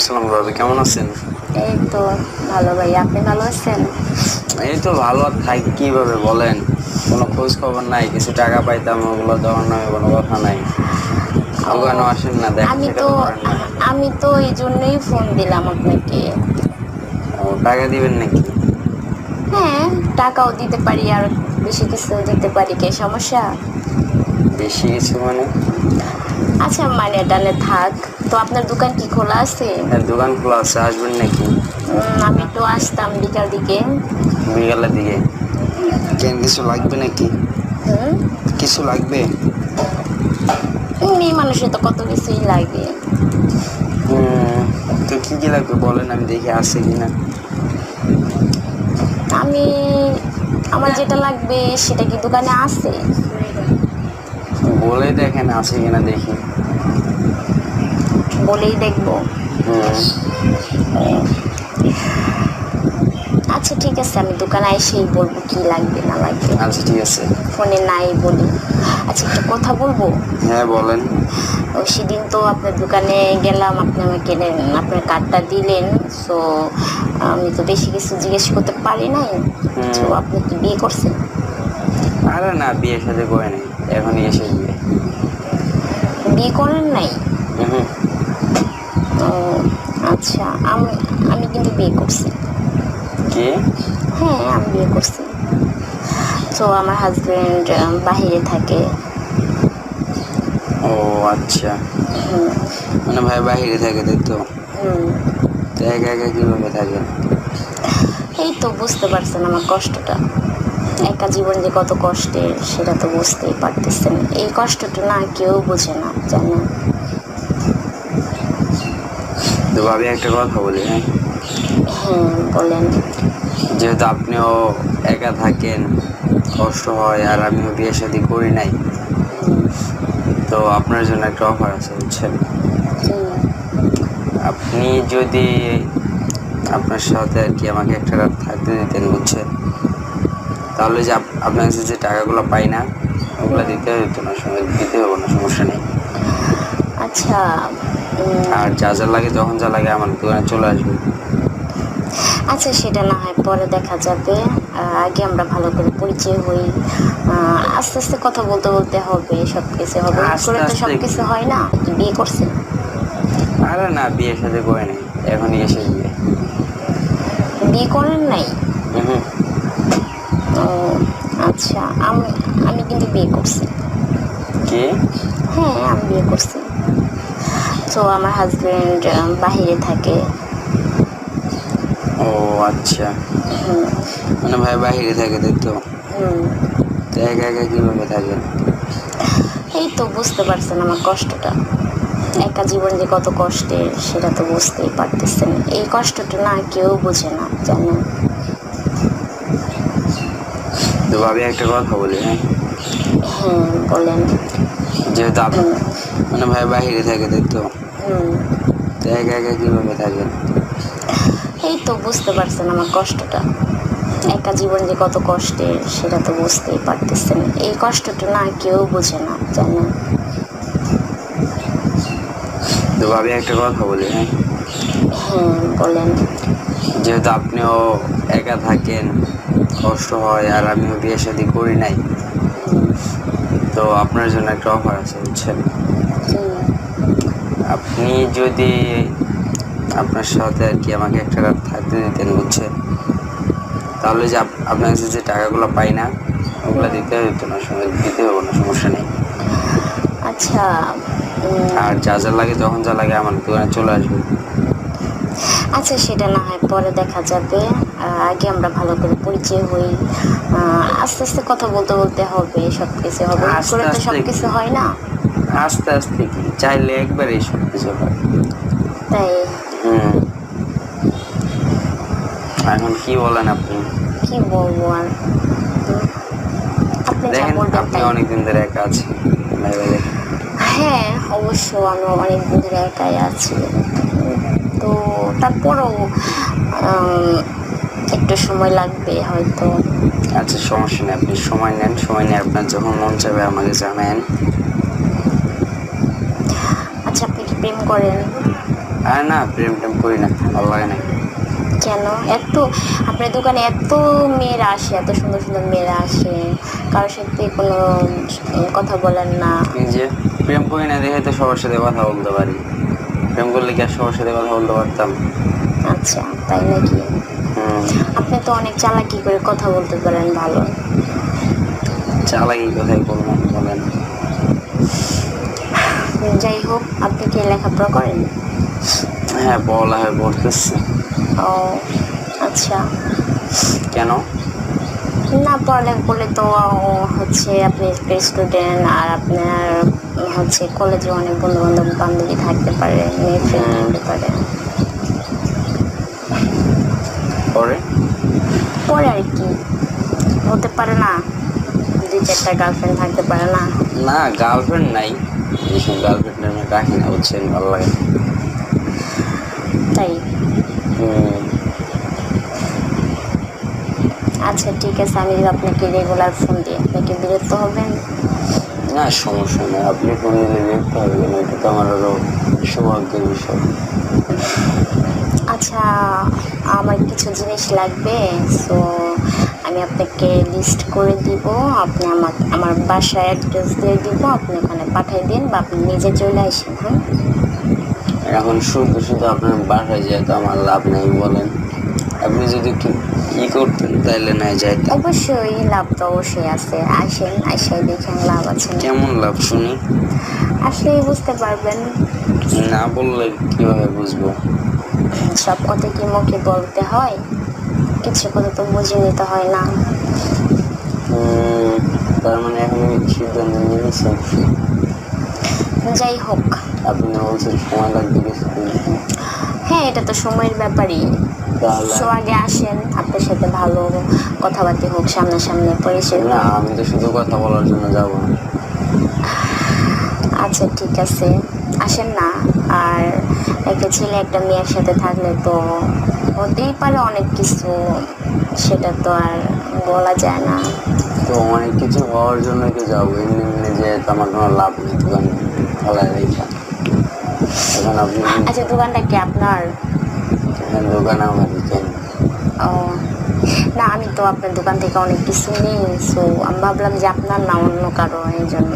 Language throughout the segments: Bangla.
আসসালাম ভাবি কেমন আছেন? এই তো ভালো ভাই আপনি ভালো আছেন? এই তো ভালো থাকি কীভাবে বলেন? কোনো খোঁজ খবর নাই কিছু টাকা পাইতাম ওগুলো দেওয়ার নামে কোনো কথা নাই। দোকানও আসেন না দেখা আমি তো আমি তো এই জন্যই ফোন দিলাম আপনাকে। ও টাকা দিবেন নাকি? হ্যাঁ টাকাও দিতে পারি আর বেশি কিছু দিতে পারি কে সমস্যা? বেশি কিছু মানে? আচ্ছা মানে ডানে থাক। তো আপনার দোকান কি খোলা আছে? হ্যাঁ দোকান খোলা আছে। আসবেন নাকি? আমি একটু আসতাম বিকাল দিকে। বিকালের দিকে? কেন কিছু লাগবে নাকি? কিছু লাগবে? মেয়ে মানুষের তো কত কিছুই লাগে। তো কি কি লাগবে বলেন আমি দেখি আছে কিনা আমি আমার যেটা লাগবে সেটা কি দোকানে আছে? বলে দেখেন আছে কিনা দেখি। বলেই দেখব। আচ্ছা ঠিক আছে আমি দোকানে এসেই বলব কি লাগবে না লাগবে। আচ্ছা ঠিক আছে। ফোনে নাই বলি। আচ্ছা একটা কথা বলব? হ্যাঁ বলেন। ও সেদিন তো আপনার দোকানে গেলাম আপনি আমাকে আপনার কার্ডটা দিলেন সো আমি তো বেশি কিছু জিজ্ঞেস করতে পারি নাই। তো আপনি কি বিয়ে করছেন? আরে না বিয়ে সাথে করে নেই এখনই এসে বিয়ে। বিয়ে করেন নাই? হুম, আচ্ছা আমি আমি কিন্তু বিয়ে করছি। কি? হ্যাঁ আমি বিয়ে করছি। তো আমার হাজব্যান্ড বাহিরে থাকে। ও আচ্ছা। মানে ভাই বাহিরে থাকে তাই তো। তো একা একা কীভাবে থাকে? এই তো বুঝতে পারছেন আমার কষ্টটা। একা জীবন যে কত কষ্টের সেটা তো বুঝতেই পারতেছেন। এই কষ্টটা না কেউ বোঝে না জানেন? তো ভাবি একটা কথা বলি। হ্যাঁ বলেন। যেহেতু আপনিও একা থাকেন কষ্ট হয় আর আমিও বিয়ে শাদি করি নাই তো আপনার জন্য একটা অফার আছে বুঝছেন? আপনি যদি আপনার সাথে আর কি আমাকে একটা রাত থাকতে দিতেন বুঝছেন? তাহলে যে আপ- আপনার কাছে যে টাকাগুলো পাই না ওগুলো দিতে হতো না সময় দিতে হবে না সমস্যা নেই। আচ্ছা আর যা যা লাগে যখন যা লাগে আমার দোকানে চলে আসবে। আচ্ছা সেটা না হয় পরে দেখা যাবে। আগে আমরা ভালো করে পরিচয় হই। আস্তে আস্তে কথা বলতে বলতে হবে সব কিছু হবে করে তো সব কিছু হয় না বিয়ে করছে। আরে না বিয়ে সাথে করে নেই এখনই এসে বিয়ে। বিয়ে করেন নাই? ও আচ্ছা আমি আমি কিন্তু বিয়ে করছি। কি? হ্যাঁ আমি বিয়ে করছি। তো আমার হাজব্যান্ড বাহিরে থাকে। ও আচ্ছা। মানে ভাই বাহিরে থাকে তাই তো? হুম। তো একা একা কীভাবে থাকে? এই তো বুঝতে পারছেন আমার কষ্টটা। একা জীবন যে কত কষ্টের সেটা তো বুঝতেই পারতেছেন। এই কষ্টটা না কেউ বোঝে না জানেন। তো ভাবি একটা কথা বলি হ্যাঁ? হ্যাঁ বলেন। যেহেতু আপনি মানে ভাই বাহিরে থাকে তাই তো? একা একা কীভাবে থাকে এই তো বুঝতে পারছেন আমার কষ্টটা। একা জীবন যে কত কষ্টের সেটা তো বুঝতেই পারতেছেন। এই কষ্টটা না কেউ বোঝে না জানেন? তো ভাবি একটা কথা বলি হ্যাঁ? হ্যাঁ বলেন। যেহেতু আপনিও একা থাকেন কষ্ট হয় আর আমিও বিয়ে শাদি করি নাই তো আপনার জন্য একটা অফার আছে বুঝছেন? আপনি যদি আপনার সাথে আর কি আমাকে একটা রাত থাকতে দিতেন বুঝছেন? তাহলে যে আপনার কাছে যে টাকাগুলো পাই না ওগুলো দিতে হতো না সময় দিতে হবে না সমস্যা নেই। আচ্ছা আর যা যা লাগে যখন যা লাগে আমার দোকানে চলে আসবে। আচ্ছা সেটা না হয় পরে দেখা যাবে। আগে আমরা ভালো করে পরিচয় হই। আস্তে আস্তে কথা বলতে বলতে হবে সব কিছু হবে করে তো সব কিছু হয় না? আস্তে আস্তে কি? চাইলে একবারেই সব কিছু হয়। তাই? হুম। এখন কি বলেন আপনি? কি বলব আর? দেখেন আপনি অনেকদিন ধরে একা আছেন হ্যাঁ অবশ্য আমি অনেক দিন ধরে একাই আছি। তো তারপরেও একটু সময় লাগবে হয়তো। আচ্ছা সমস্যা নেই। আপনি সময় নেন সময় নিয়ে আপনার যখন মন চাবে আমাকে জানান আচ্ছা আপনি কি প্রেম করেন? আর না প্রেম টেম করি না। ভালো লাগে না। কেন? এত আপনার দোকানে এত মেয়েরা আসে এত সুন্দর সুন্দর মেয়েরা আসে। কারোর সাথে কোনো কথা বলেন না। যে প্রেম করি না দেখে তো সবার সাথে কথা বলতে পারি। প্রেম করলে কি আর সবার সাথে কথা বলতে পারতাম? আচ্ছা তাই নাকি? আপনি তো অনেক চালাকি করে কথা বলতে পারেন ভালো। চালাকি কোথায় বলব বলেন। যাই হোক আপনি কি লেখাপড়া করেন? হ্যাঁ বলা হয় পড়তেছে ও আচ্ছা। কেন? না পড়ালেখা করলে তো হচ্ছে আপনি স্টুডেন্ট আর আপনার হচ্ছে কলেজে অনেক বন্ধু বান্ধব বান্ধবী থাকতে পারে মেয়ে ফ্রেন্ড থাকতে পারে। পরে? পরে আর কি। হতে পারে না। দুই চারটা গার্লফ্রেন্ড থাকতে পারে না। না গার্লফ্রেন্ড নাই। এইসব গার্লফ্রেন্ড আমি রাখি না বুঝছেন? ভালো লাগে তাই? আচ্ছা ঠিক আছে আমি আপনাকে রেগুলার ফোন দিই আপনি কি বিরক্ত হবেন? না সমস্যা নেই। আপনি ফোন দিলে দেখতে হবে না এটা তো আমার আরও সৌভাগ্যের বিষয়। আচ্ছা আমার কিছু জিনিস লাগবে সো আমি আপনাকে লিস্ট করে দিব আপনি আমার আমার বাসায় অ্যাড্রেস দিয়ে দিব আপনি ওখানে পাঠিয়ে দিন বা আপনি নিজে চলে আসেন হ্যাঁ? এখন শুধু শুধু আপনার বাসায় যায় তো আমার লাভ নেই বলেন। আপনি যদি একটু ই করতেন তাহলে নাই যাইতাম অবশ্যই লাভ তো অবশ্যই আছে। আসেন আসাই দেখেন লাভ আছে কেমন লাভ শুনি? আসলেই বুঝতে পারবেন। না বললে কীভাবে বুঝব? সব কথা কি মুখে বলতে হয়? কিছু কথা তো বুঝে নিতে হয় না। তার মানে এখন সিদ্ধান্ত নিয়েছেন যাই হোক। আপনি বলছেন সময় লাগবে কিছুদিন হ্যাঁ এটা তো সময়ের ব্যাপারই। সো আগে আসেন আপনার সাথে ভালো কথাবার্তা হোক সামনাসামনি পরিচয় না আমি তো শুধু কথা বলার জন্য যাব আচ্ছা ঠিক আছে। আসেন না। আর একটা ছেলে একটা মেয়ের সাথে থাকলে তো হতেই পারে অনেক কিছু। সেটা তো আর বলা যায় না। তো অনেক কিছু হওয়ার জন্য তো যাব। এমনি এমনি যে আমার কোনো লাভ নেই দোকান খোলা রেখা। এখন আপনি আচ্ছা দোকানটা কি আপনার? দোকান আমার কেন ও। না আমি তো আপনার দোকান থেকে অনেক কিছু নিই। সো আমি ভাবলাম যে আপনার না অন্য কারও এই জন্য।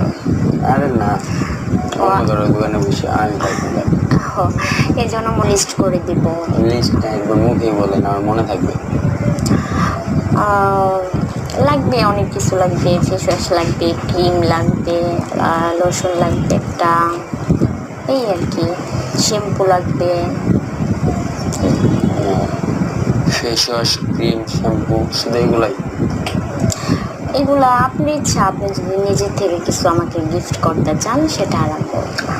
আরে না। অন্য কারও দোকানে বসে আমি থাকি না। এই জন্য লিস্ট করে দিব। লিস্টটা একবার মুখে বলেন আমার মনে থাকবে। লাগবে অনেক কিছু লাগবে ফেস ওয়াশ লাগবে ক্রিম লাগবে লোশন লাগবে একটা। এই আর কি শ্যাম্পু লাগবে। ফেস ওয়াশ ক্রিম শ্যাম্পু শুধু এগুলাই। এগুলো আপনি ইচ্ছা আপনি যদি নিজের থেকে কিছু আমাকে গিফট করতে চান সেটা আরম্ভ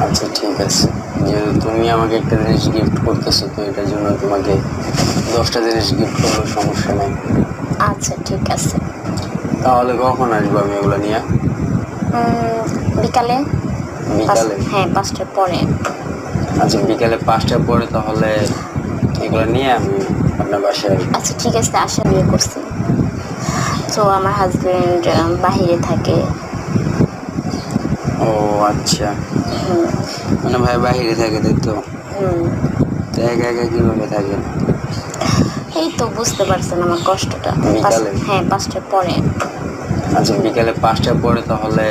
আচ্ছা ঠিক আছে। যেহেতু তুমি আমাকে একটা জিনিস গিফট করতেছো তো এটার জন্য তোমাকে দশটা জিনিস গিফট করলেও সমস্যা নেই। আচ্ছা ঠিক আছে। তাহলে কখন আসব আমি এগুলো নিয়ে? বিকালে। বিকালে? হ্যাঁ পাঁচটার পরে। আচ্ছা বিকালে পাঁচটার পরে তাহলে এগুলো নিয়ে আমি আপনার বাসায় আচ্ছা ঠিক আছে আশা বিয়ে করছি। তো আমার হাজবেন্ড বাহিরে থাকে। ও আচ্ছা। মানে ভাই বাহিরে থাকে তাই তো? একা একা কীভাবে থাকেন? এই তো বুঝতে পারছেন আমার কষ্টটা? হ্যাঁ পাঁচটার পরে। আচ্ছা বিকালে পাঁচটার পরে তাহলে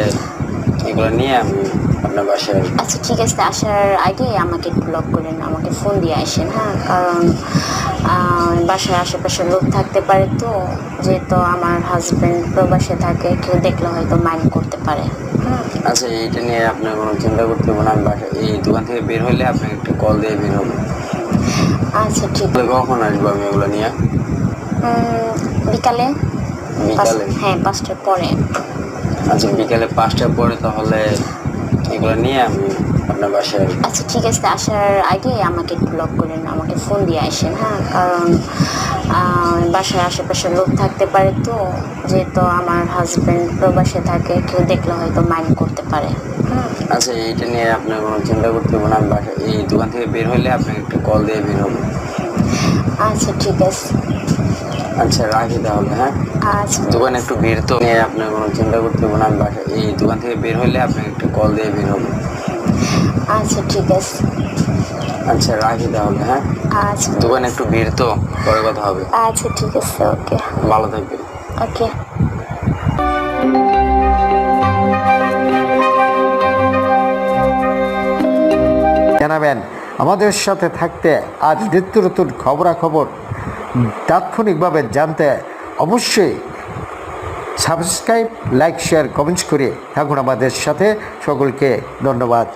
এগুলো নিয়ে আমি আপনার বাসায় আচ্ছা ঠিক আছে আসার আগে আমাকে একটু লক করেন আমাকে ফোন দিয়ে আসেন হ্যাঁ? কারণ বাসায় আশেপাশে লোক থাকতে পারে তো যেহেতু আমার হাজবেন্ড প্রবাসে থাকে কেউ দেখলে হয়তো মাইন্ড করতে পারে আচ্ছা এইটা নিয়ে আপনার কোনো চিন্তা করতে হবে না আমি এই দোকান থেকে বের হলে আপনাকে একটা কল দিয়ে বের হব। আচ্ছা ঠিক। তাহলে কখন আসব আমি এগুলো নিয়ে? বিকালে। বিকালে? হ্যাঁ পাঁচটার পরে। আচ্ছা বিকালে পাঁচটার পরে তাহলে এগুলো নিয়ে আমি আপনার বাসায় আসব। আচ্ছা ঠিক আছে আসার আগে আমাকে একটু লক করেন আমাকে ফোন দিয়ে আসেন হ্যাঁ? কারণ বাসায় আশেপাশে লোক থাকতে পারে তো যেহেতু আমার হাজবেন্ড প্রবাসে থাকে কেউ দেখলে হয়তো মাইন্ড করতে পারে হুম আচ্ছা এইটা নিয়ে আপনার কোনো চিন্তা করতে হবে না এই দোকান থেকে বের হলে আপনাকে একটা কল দিয়ে বের হব। আচ্ছা ঠিক আছে। আচ্ছা রাখি তাহলে হ্যাঁ? আচ্ছা। দোকানে একটু ভিড় তো নিয়ে আপনার কোনো চিন্তা করতে হবে না আমি বাসায় এই দোকান থেকে বের হলে আপনাকে একটা কল দিয়ে বের হব। আচ্ছা ঠিক আছে। আচ্ছা রাখি তাহলে হ্যাঁ? আচ্ছা। দোকানে একটু ভিড় তো পরে কথা হবে। আচ্ছা ঠিক আছে ওকে। ভালো থাকবেন। ওকে। জানাবেন আমাদের সাথে থাকতে আজ নিত্য নতুন খবরাখবর। তাৎক্ষণিকভাবে জানতে অবশ্যই সাবস্ক্রাইব লাইক শেয়ার কমেন্টস করে থাকুন আমাদের সাথে। সকলকে ধন্যবাদ।